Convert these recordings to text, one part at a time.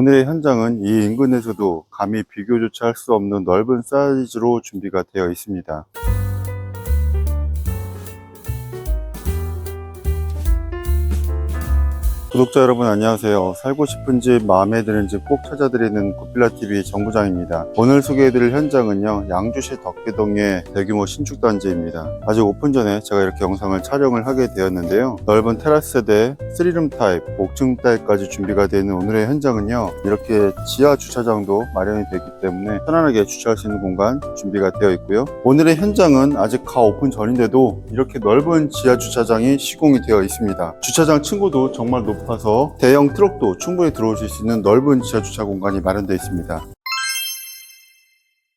오늘의 현장은 이 인근에서도 감히 비교조차 할 수 없는 넓은 사이즈로 준비가 되어 있습니다. 구독자 여러분 안녕하세요. 살고 싶은 집, 마음에 드는 집 꼭 찾아드리는 굿빌라TV 정부장입니다. 오늘 소개해드릴 현장은요, 양주시 덕계동의 대규모 신축단지입니다. 아직 오픈 전에 제가 이렇게 영상을 촬영을 하게 되었는데요. 넓은 테라스 세대, 3룸 타입, 옥층 타입까지 준비가 되어 있는 오늘의 현장은요, 이렇게 지하 주차장도 마련이 되어 있기 때문에 편안하게 주차할 수 있는 공간 준비가 되어 있고요. 오늘의 현장은 아직 가 오픈 전인데도 이렇게 넓은 지하 주차장이 시공이 되어 있습니다. 주차장 층고도 정말 높 아서 대형 트럭도 충분히 들어오실 수 있는 넓은 지하 주차 공간이 마련되어 있습니다.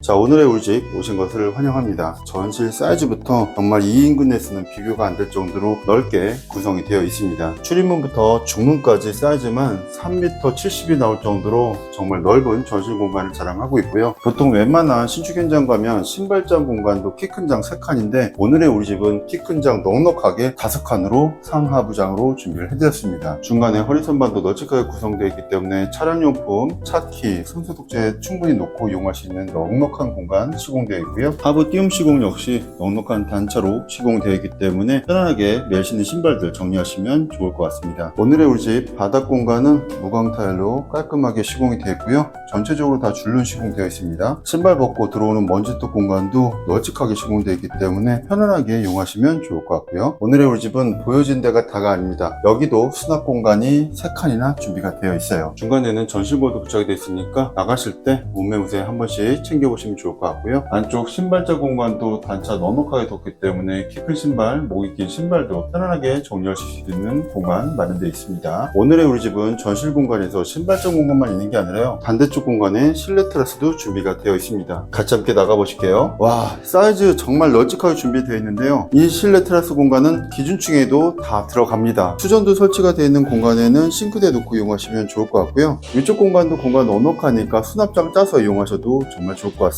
자, 오늘의 우리 집 오신 것을 환영합니다. 전실 사이즈부터 정말 이 인근에서는 비교가 안 될 정도로 넓게 구성이 되어 있습니다. 출입문부터 중문까지 사이즈만 3m 70이 나올 정도로 정말 넓은 전실 공간을 자랑하고 있고요. 보통 웬만한 신축 현장 가면 신발장 공간도 키 큰 장 3칸인데 오늘의 우리 집은 키 큰 장 넉넉하게 5칸으로 상하부장으로 준비를 해드렸습니다. 중간에 허리선반도 널찍하게 구성되어 있기 때문에 차량용품, 차키, 손소독제 충분히 놓고 이용할 수 있는 넉넉 한 공간 시공되어 있고요. 하부 띄움 시공 역시 넉넉한 단차로 시공되어 있기 때문에 편안하게 매일 신는 신발들 정리하시면 좋을 것 같습니다. 오늘의 우리 집 바닥 공간은 무광 타일로 깔끔하게 시공이 되어 있고요. 전체적으로 다 줄눈 시공되어 있습니다. 신발 벗고 들어오는 먼지톱 공간도 널찍하게 시공되어 있기 때문에 편안하게 이용하시면 좋을 것 같고요. 오늘의 우리 집은 보여진 데가 다가 아닙니다. 여기도 수납 공간이 3칸이나 준비가 되어 있어요. 중간에는 전실보도 부착이 되어 있으니까 나가실 때 몸매무새 한 번씩 챙겨보시면 좋을 것 같고요. 안쪽 신발자 공간도 단차 넉넉하게 뒀기 때문에 키 큰 신발, 목이 긴 신발도 편안하게 정리하실 수 있는 공간 마련되어 있습니다. 오늘의 우리 집은 전실 공간에서 신발장 공간만 있는 게 아니라요. 반대쪽 공간에 실내 테라스도 준비가 되어 있습니다. 같이 함께 나가보실게요. 와, 사이즈 정말 널찍하게 준비되어 있는데요. 이 실내 테라스 공간은 기준층에도 다 들어갑니다. 수전도 설치가 되어 있는 공간에는 싱크대 놓고 이용하시면 좋을 것 같고요. 위쪽 공간도 공간 넉넉하니까 수납장 짜서 이용하셔도 정말 좋을 것 같습니다.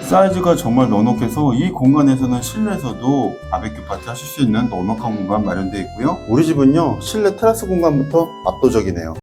사이즈가 정말 넉넉해서 이 공간에서는 실내에서도 바베큐 파티 하실 수 있는 넉넉한 공간 마련되어 있고요. 우리 집은요, 실내 테라스 공간부터 압도적이네요.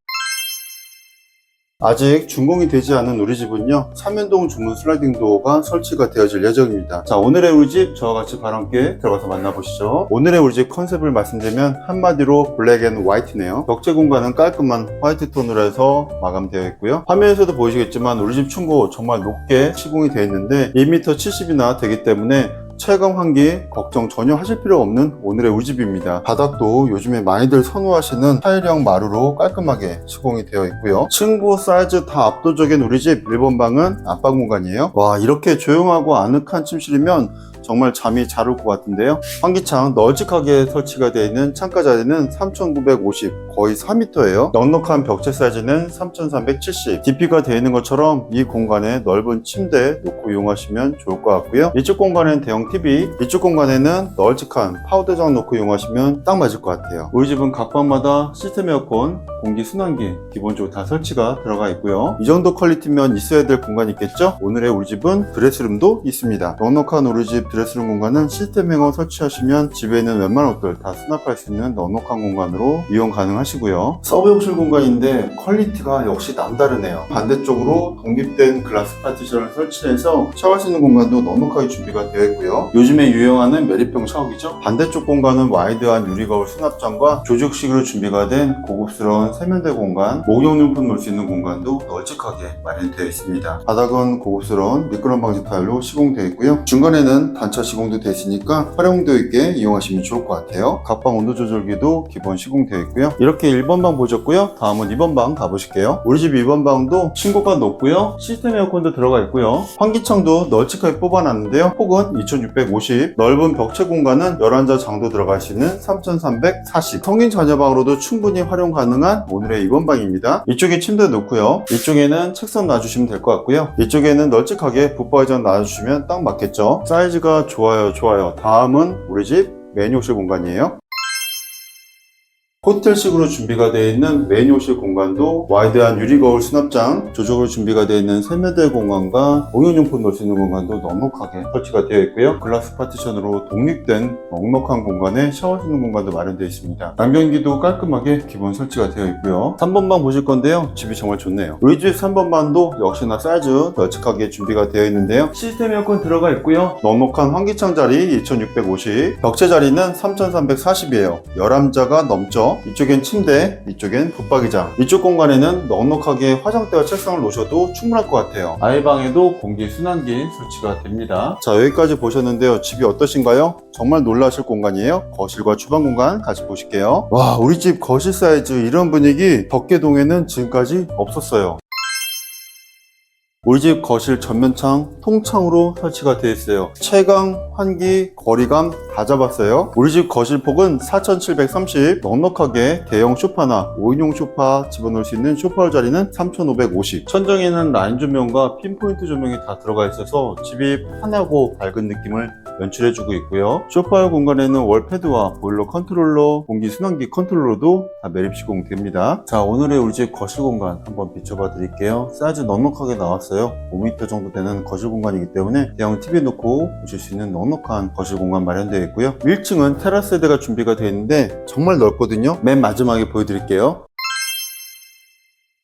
아직 준공이 되지 않은 우리 집은요, 삼연동 주문 슬라이딩 도어가 설치가 되어질 예정입니다. 자, 오늘의 우리 집 저와 같이 바로 함께 들어가서 만나보시죠. 오늘의 우리 집 컨셉을 말씀드리면 한마디로 블랙 앤 화이트네요. 벽체 공간은 깔끔한 화이트 톤으로 해서 마감되어 있고요. 화면에서도 보이시겠지만 우리 집 층고 정말 높게 시공이 되어 있는데 2m 70이나 되기 때문에 체감 환기 걱정 전혀 하실 필요 없는 오늘의 우리 집입니다. 바닥도 요즘에 많이들 선호하시는 타일형 마루로 깔끔하게 시공이 되어 있고요. 층고 사이즈 다 압도적인 우리 집 1번 방은 안방 공간이에요. 와 이렇게 조용하고 아늑한 침실이면 정말 잠이 잘 올 것 같은데요. 환기창 널찍하게 설치가 되어 있는 창가 자리는 3950 거의 4m예요. 넉넉한 벽체 사이즈는 3370 DP가 되어 있는 것처럼 이 공간에 넓은 침대 놓고 이용하시면 좋을 것 같고요. 이쪽 공간에는 대형 TV 이쪽 공간에는 널찍한 파우더장 놓고 이용하시면 딱 맞을 것 같아요. 우리 집은 각 방마다 시스템 에어컨, 공기 순환기 기본적으로 다 설치가 들어가 있고요. 이 정도 퀄리티면 있어야 될 공간이 있겠죠? 오늘의 우리 집은 드레스룸도 있습니다. 넉넉한 우리 집 드레스룸 공간은 시스템 행어 설치하시면 집에 있는 웬만한 옷들 다 수납할 수 있는 넉넉한 공간으로 이용 가능하시고요. 서브 욕실 공간인데 퀄리티가 역시 남다르네요. 반대쪽으로 독립된 글라스 파티션을 설치해서 샤워할 수 있는 공간도 넉넉하게 준비가 되어 있고요. 요즘에 유행하는 메리병 샤워기죠. 반대쪽 공간은 와이드한 유리 거울 수납장과 조직식으로 준비가 된 고급스러운 세면대 공간, 목욕용품 놓을 수 있는 공간도 널찍하게 마련되어 있습니다. 바닥은 고급스러운 미끄럼 방지 타일로 시공되어 있고요. 중간에는 단차 시공도 되어 있으니까 활용도 있게 이용하시면 좋을 것 같아요. 각방 온도 조절기도 기본 시공되어 있고요. 이렇게 1번 방 보셨고요. 다음은 2번 방 가보실게요. 우리 집 2번 방도 층고가 높고요. 시스템 에어컨도 들어가 있고요. 환기창도 널찍하게 뽑아놨는데요. 폭은 2650, 넓은 벽체 공간은 11자 장도 들어갈 수 있는 3340. 성인 자녀방으로도 충분히 활용 가능한 오늘의 2번 방입니다. 이쪽에 침대 놓고요. 이쪽에는 책상 놔주시면 될 것 같고요. 이쪽에는 널찍하게 붙박이장 놔주시면 딱 맞겠죠. 사이즈가 좋아요, 좋아요. 다음은 우리 집 메뉴실 공간이에요. 호텔식으로 준비가 되어 있는 메인욕실 공간도 와이드한 유리 거울 수납장, 조적으로 준비가 되어 있는 세면대 공간과 공연용품 넣을 수 있는 공간도 넉넉하게 설치가 되어 있고요. 글라스 파티션으로 독립된 넉넉한 공간에 샤워 쓰는 공간도 마련되어 있습니다. 남변기도 깔끔하게 기본 설치가 되어 있고요. 3번방 보실 건데요. 집이 정말 좋네요. 우리 집 3번방도 역시나 사이즈 널찍하게 준비가 되어 있는데요. 시스템 에어컨 들어가 있고요. 넉넉한 환기창 자리 2650, 벽체 자리는 3340이에요. 11자가 넘죠. 이쪽엔 침대, 이쪽엔 붙박이장. 이쪽 공간에는 넉넉하게 화장대와 책상을 놓으셔도 충분할 것 같아요. 아이 방에도 공기 순환기 설치가 됩니다. 자, 여기까지 보셨는데요. 집이 어떠신가요? 정말 놀라실 공간이에요. 거실과 주방 공간 같이 보실게요. 와, 우리 집 거실 사이즈 이런 분위기 덕계동에는 지금까지 없었어요. 우리 집 거실 전면창 통창으로 설치가 되어 있어요. 채광, 환기, 거리감 다 잡았어요. 우리 집 거실 폭은 4730, 넉넉하게 대형 소파나 5인용 소파 집어넣을 수 있는 소파울 자리는 3550. 천정에는 라인 조명과 핀포인트 조명이 다 들어가 있어서 집이 환하고 밝은 느낌을 연출해주고 있고요. 소파울 공간에는 월패드와 보일러 컨트롤러, 공기 순환기 컨트롤러도 다 매립 시공됩니다. 자, 오늘의 우리 집 거실 공간 한번 비춰봐 드릴게요. 사이즈 넉넉하게 나왔어요. 5m 정도 되는 거실 공간이기 때문에 대형 TV 놓고 보실 수 있는 넉넉한 거실 공간 마련되어 있고요. 1층은 테라스 세대가 준비가 되어 있는데 정말 넓거든요. 맨 마지막에 보여드릴게요.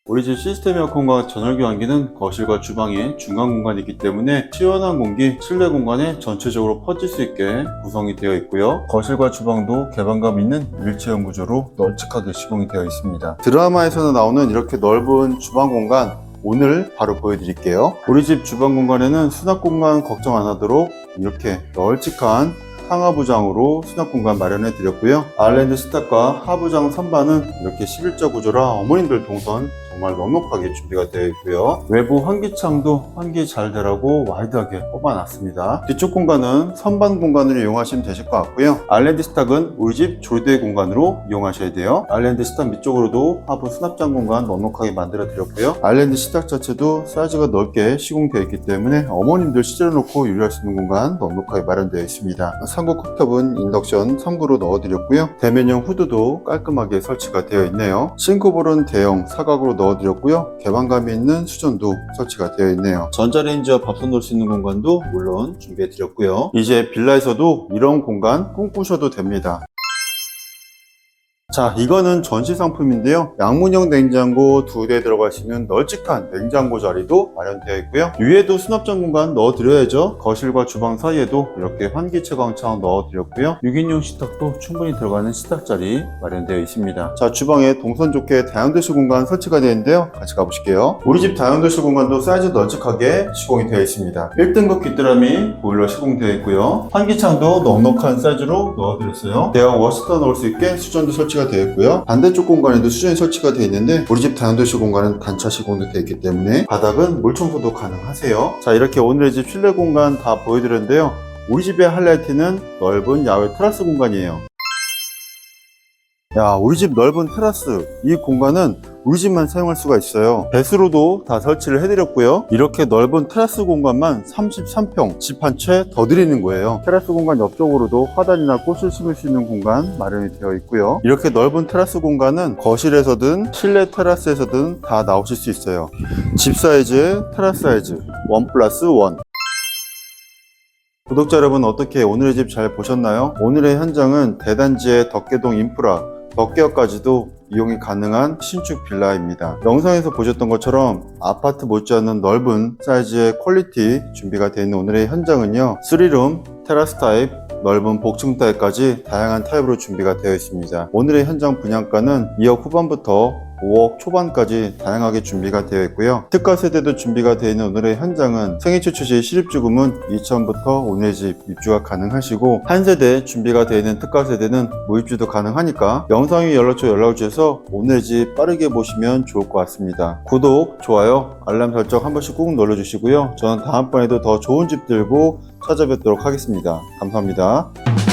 우리 집 시스템 에어컨과 전열 교환기는 거실과 주방의 중간 공간이기 때문에 시원한 공기 실내 공간에 전체적으로 퍼질 수 있게 구성이 되어 있고요. 거실과 주방도 개방감 있는 일체형 구조로 널찍하게 시공이 되어 있습니다. 드라마에서는 나오는 이렇게 넓은 주방 공간 오늘 바로 보여드릴게요. 우리 집 주방 공간에는 수납 공간 걱정 안 하도록 이렇게 널찍한 상하부장으로 수납 공간 마련해 드렸고요. 아일랜드 스탁과 하부장 선반은 이렇게 11자 구조라 어머님들 동선 정말 넉넉하게 준비가 되어 있고요. 외부 환기창도 환기 잘 되라고 와이드하게 뽑아놨습니다. 뒤쪽 공간은 선반 공간으로 이용하시면 되실 것 같고요. 아일랜드 스탁은 우리 집 조대 공간으로 이용하셔야 돼요. 아일랜드 스탁 밑쪽으로도 하부 수납장 공간 넉넉하게 만들어 드렸고요. 아일랜드 스탁 자체도 사이즈가 넓게 시공되어 있기 때문에 어머님들 시절 놓고 유리할 수 있는 공간 넉넉하게 마련되어 있습니다. 상고 컵탑은 인덕션 3구로 넣어드렸고요. 대면형 후드도 깔끔하게 설치가 되어 있네요. 싱크볼은 대형 사각으로 넣어 드렸고요. 개방감이 있는 수전도 설치가 되어 있네요. 전자레인지와 밥솥 넣을 수 있는 공간도 물론 준비해드렸고요. 이제 빌라에서도 이런 공간 꿈꾸셔도 됩니다. 자, 이거는 전시 상품인데요. 양문형 냉장고 두 대 들어갈 수 있는 널찍한 냉장고 자리도 마련되어 있고요. 위에도 수납장 공간 넣어드려야죠. 거실과 주방 사이에도 이렇게 환기 채광창 넣어드렸고요. 6인용 식탁도 충분히 들어가는 식탁 자리 마련되어 있습니다. 자, 주방에 동선 좋게 다용도실 공간 설치가 되어 있는데요. 같이 가보실게요. 우리 집 다용도실 공간도 사이즈 널찍하게 시공이 되어 있습니다. 1등급 귀뚜라미 보일러 시공되어 있고요. 환기창도 넉넉한 사이즈로 넣어드렸어요. 대형 워시터 넣을 수 있게 수전도 설치가 되어 있고요. 반대쪽 공간에도 수전이 설치가 되어 있는데 우리 집 다용도실 공간은 단차 시공도 되어 있기 때문에 바닥은 물 청소도 가능하세요. 자 이렇게 오늘의 집 실내 공간 다 보여드렸는데요. 우리 집의 하이라이트는 넓은 야외 테라스 공간이에요. 야, 우리 집 넓은 테라스. 이 공간은 우리 집만 사용할 수가 있어요. 배수로도 다 설치를 해드렸고요. 이렇게 넓은 테라스 공간만 33평, 집 한 채 더 드리는 거예요. 테라스 공간 옆쪽으로도 화단이나 꽃을 심을 수 있는 공간 마련이 되어 있고요. 이렇게 넓은 테라스 공간은 거실에서든 실내 테라스에서든 다 나오실 수 있어요. 집 사이즈, 테라스 사이즈, 원 플러스 원. 구독자 여러분 어떻게 오늘의 집 잘 보셨나요? 오늘의 현장은 대단지의 덕계동 인프라 덕계역까지도 이용이 가능한 신축 빌라입니다. 영상에서 보셨던 것처럼 아파트 못지않은 넓은 사이즈의 퀄리티 준비가 되어 있는 오늘의 현장은요. 3룸, 테라스 타입, 넓은 복층 타입까지 다양한 타입으로 준비가 되어 있습니다. 오늘의 현장 분양가는 2억 후반부터 5억 초반까지 다양하게 준비가 되어 있고요. 특가 세대도 준비가 되어 있는 오늘의 현장은 생애 최초 시 실입주금은 2천부터 오늘의 집 입주가 가능하시고 한 세대 준비가 되어 있는 특가 세대는 무입주도 가능하니까 영상에 연락처 연락을 주셔서 오늘의 집 빠르게 보시면 좋을 것 같습니다. 구독, 좋아요, 알람 설정 한 번씩 꾹 눌러주시고요. 저는 다음번에도 더 좋은 집 들고 찾아뵙도록 하겠습니다. 감사합니다.